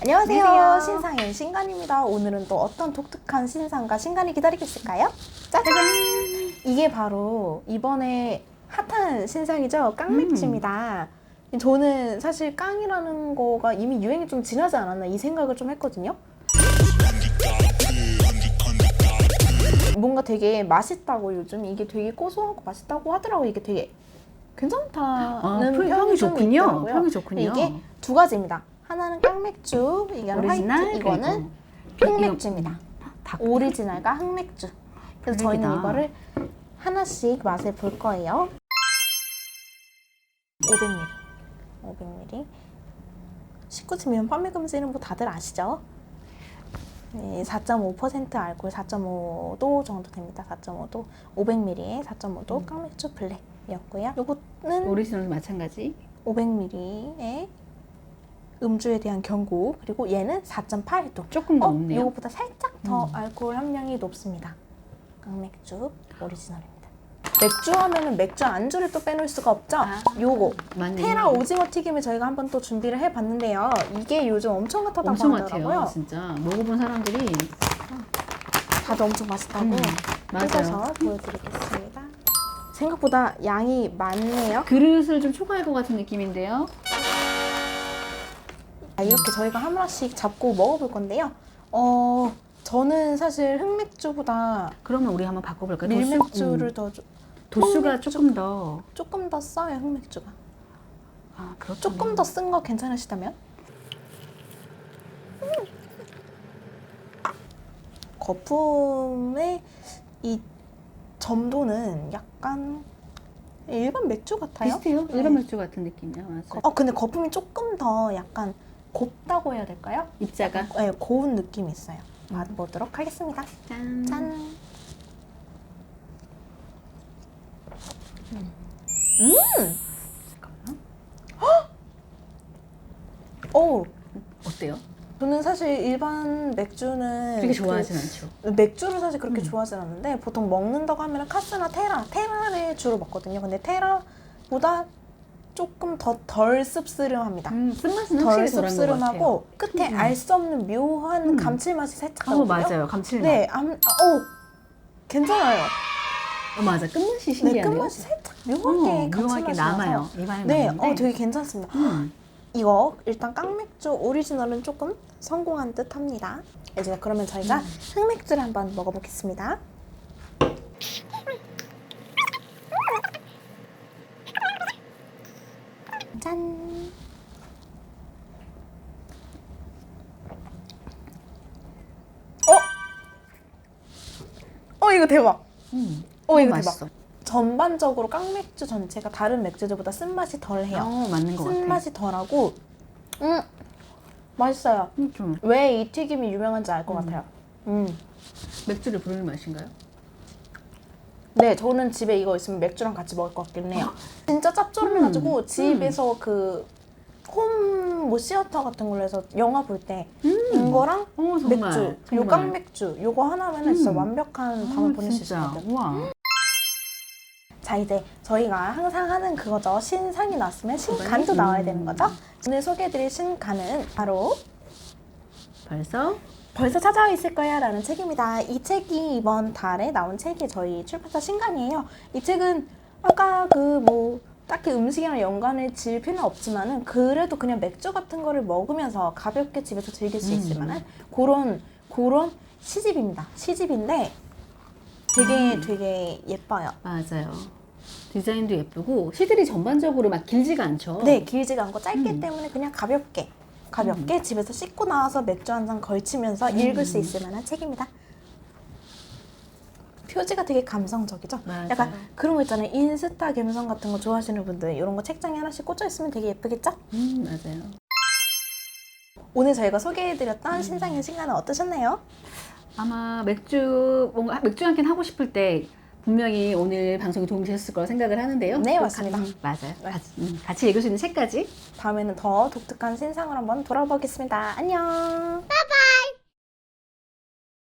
안녕하세요. 안녕하세요. 신상의 신간입니다. 오늘은 또 어떤 독특한 신상과 신간이 기다리고 있을까요? 짜잔! 이게 바로 이번에 핫한 신상이죠. 깡맥주입니다. 저는 사실 깡이라는 거가 이미 유행이 좀 지나지 않았나 이 생각을 좀 했거든요. 뭔가 되게 맛있다고 요즘 이게 되게 고소하고 맛있다고 하더라고요. 이게 되게 괜찮다는 아, 평- 평이 좋군요. 있더라고요. 평이 좋군요. 이게 두 가지입니다. 하나는 깡맥주, 이거는 오리지널 화이트, 이거는 흑맥주입니다. 다 오리지널과 흑맥주. 그래서 저희는. 이거를 하나씩 맛을 볼 거예요. 500ml. 500ml. 19금이면 판매 금지는 뭐 다들 아시죠? 네, 4.5% 알코올 4.5도 정도 됩니다. 4.5도. 500ml에 4.5도 음. 깡맥주 블랙이었고요. 요거는 오리지널도 마찬가지. 500ml의 음주에 대한 경고 그리고 얘는 4.8도 조금 더 어, 높네요. 요거보다 살짝 더 음. 알코올 함량이 높습니다 깡맥주 오리지널입니다 맥주 하면은 맥주 안주를 또 빼놓을 수가 없죠 아, 요거 맞네. 테라 오징어 튀김을 저희가 한번 또 준비를 해봤는데요 이게 요즘 엄청 핫하다고 엄청 하더라고요 같아요. 진짜 먹어본 사람들이 다들 엄청 맛있다고 음, 뜯어서 맞아요. 보여드리겠습니다 생각보다 양이 많네요 그릇을 좀 초과할 것 같은 느낌인데요. 아, 이렇게 저희가 하나씩 잡고 먹어볼 건데요. 어, 저는 사실 흑맥주보다 그러면 우리 한번 바꿔볼까요? 밀맥주를 도수, 더 조- 음, 도수가. 조금 더 조금 더 써요, 흑맥주가. 아, 그렇군요. 조금 더 쓴 거 괜찮으시다면? 음. 거품의 이 점도는 약간 일반 맥주 같아요. 비슷해요. 네. 일반 맥주 같은 느낌이야. 맞아요. 어, 근데 거품이 조금 더 약간 곱다고 해야 될까요? 입자가 네, 고운 느낌이 있어요. 맛보도록 하겠습니다. 짠. 짠. 잠깐만. 오, 어때요? 저는 사실 일반 맥주는 그렇게 좋아하진 않죠. 그 맥주를 사실 그렇게 음. 좋아하진 않는데 보통 먹는다고 하면 카스나 테라, 테라를 주로 먹거든요. 근데 테라보다 조금 더 덜 씁쓸름합니다. 음, 쓴맛은 덜 확실히 덜한 것 같아요. 씁쓸름하고 끝에 음. 알 수 없는 묘한 음. 감칠맛이 살짝 어, 나거든요. 맞아요. 감칠맛. 네, 암, 오, 괜찮아요. 어, 맞아. 끝맛이 네, 신기하네요. 끝맛이 살짝 어, 묘하게 묘하게 감칠맛이 남아요. 나서 입안에 네, 남는데. 어, 되게 괜찮습니다. 음. 이거 일단 깡맥주 오리지널은 조금 성공한 듯 합니다. 이제 그러면 저희가 음. 흑맥주를 한번 먹어보겠습니다. 짠. 어? 어, 이거 대박. 음. 어, 이거 맛있어. 전반적으로 깡맥주 전체가 다른 맥주들보다 쓴맛이 덜해요. 어, 맞는 것 같아. 쓴맛이 덜하고 음 맛있어요. 음, 좀 왜 이 튀김이 유명한지 알것 음. 같아요. 음. 맥주를 부르는 맛인가요? 네, 저는 집에 이거 있으면 맥주랑 같이 먹을 것 같긴 해요. 진짜 짭조름해가지고 음. 집에서 그 홈, 뭐 시어터 같은 걸로 해서 영화 볼때 음. 이거랑 어, 정말. 맥주, 요 정말. 깡맥주 요거 하나면 은 진짜 음. 완벽한 아, 밤을 보낼 수. 우와. 자 이제 저희가 항상 하는 그거죠. 신상이 나왔으면 신간도 음. 나와야 되는 거죠. 오늘 소개해드릴 신간은 바로 벌써 벌써 찾아와 있을 거야 라는 책입니다. 이 책이 이번 달에 나온 책이 저희 출판사 신간이에요. 이 책은 아까 그 뭐 딱히 음식이랑 연관을 지을 필요는 없지만은 그래도 그냥 맥주 같은 거를 먹으면서 가볍게 집에서 즐길 수 음. 있을 만한 그런 그런 시집입니다. 시집인데 되게 음. 되게 예뻐요. 맞아요. 디자인도 예쁘고 시들이 전반적으로 막 길지가 않죠. 네, 길지가 않고 짧기 음. 때문에 그냥 가볍게 가볍게 집에서 씻고 나와서 맥주 한 잔 걸치면서 음. 읽을 수 있을 만한 책입니다. 표지가 되게 감성적이죠. 맞아요. 약간 그런 거 있잖아요. 인스타 감성 같은 거 좋아하시는 분들 이런 거 책장에 하나씩 꽂혀 있으면 되게 예쁘겠죠? 음, 맞아요. 오늘 저희가 음. 소개해드렸던 신상의 신간은 어떠셨나요? 아마 맥주 뭔가 맥주 한 캔 하고 싶을 때 분명히 오늘 방송이 도움이 되셨을 거라 생각을 하는데요. 네, 또 맞습니다. 같이, 맞아요. 같이, 음, 같이 읽을 수 있는 책까지 다음에는 더 독특한 신상을 한번 돌아보겠습니다. 안녕.